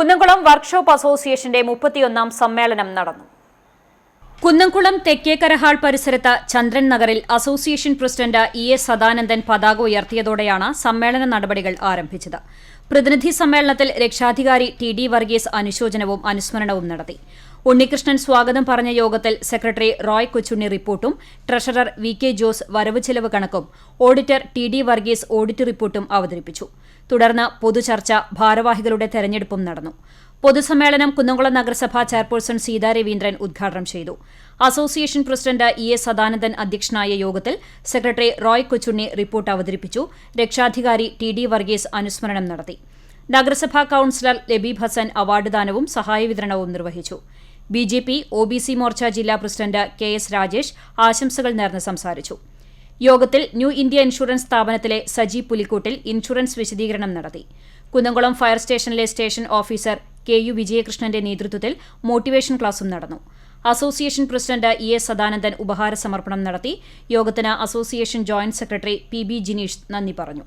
Kunnamkulam workshop അസോസിയേഷന്റെ മുപ്പത്തിയൊന്നാം സമ്മേളനം നടന്നു. കുന്നംകുളം തെക്കേക്കരഹാൾ പരിസരത്ത് ചന്ദ്രൻ നഗറിൽ association president E S Sadanandan പതാക ഉയർത്തിയതോടെയാണ് സമ്മേളന നടപടികൾ ആരംഭിച്ചത്. പ്രതിനിധി സമ്മേളനത്തിൽ രക്ഷാധികാരി ടി ഡി വർഗീസ് അനുശോചനവും അനുസ്മരണവും നടത്തി. ഉണ്ണികൃഷ്ണൻ സ്വാഗതം പറഞ്ഞ യോഗത്തിൽ സെക്രട്ടറി റോയ് കൊച്ചുണ്ണി റിപ്പോർട്ടും ട്രഷറർ വി കെ ജോസ് വരവ് ചെലവ് കണക്കും auditor T D Varghese audit റിപ്പോർട്ടും അവതരിപ്പിച്ചു. തുടർന്ന് പൊതുചർച്ച ഭാരവാഹികളുടെ തെരഞ്ഞെടുപ്പും നടന്നു. പൊതുസമ്മേളനം കുന്നംകുളം നഗരസഭാ ചെയർപേഴ്സൺ സീതാ രവീന്ദ്രൻ ഉദ്ഘാടനം ചെയ്തു. Association president E S Sadanandan അധ്യക്ഷനായ യോഗത്തിൽ സെക്രട്ടറി റോയ് കൊച്ചുണ്ണി റിപ്പോർട്ട് അവതരിപ്പിച്ചു. രക്ഷാധികാരി ടി ഡി വർഗീസ് അനുസ്മരണം നടത്തി. നഗരസഭാ കൌൺസിലർ ലബീബ് ഹസൻ അവാർഡ് ദാനവും സഹായ വിതരണവും നിർവഹിച്ചു. B J P O B C Morcha ജില്ലാ പ്രസിഡന്റ് കെ എസ് രാജേഷ് ആശംസകൾ നേർന്ന് സംസാരിച്ചു. യോഗത്തിൽ ന്യൂ ഇന്ത്യ ഇൻഷുറൻസ് സ്ഥാപനത്തിലെ സജി പുലിക്കൂട്ടിൽ ഇൻഷുറൻസ് വിശദീകരണം നടത്തി. കുന്നംകുളം ഫയർ സ്റ്റേഷനിലെ സ്റ്റേഷൻ ഓഫീസർ കെ യു വിജയകൃഷ്ണന്റെ നേതൃത്വത്തിൽ മോട്ടിവേഷൻ ക്ലാസും നടന്നു. Association president E S Sadanandan ഉപഹാര സമർപ്പണം നടത്തി. യോഗത്തിന് association joint secretary P B Jineesh നന്ദി പറഞ്ഞു.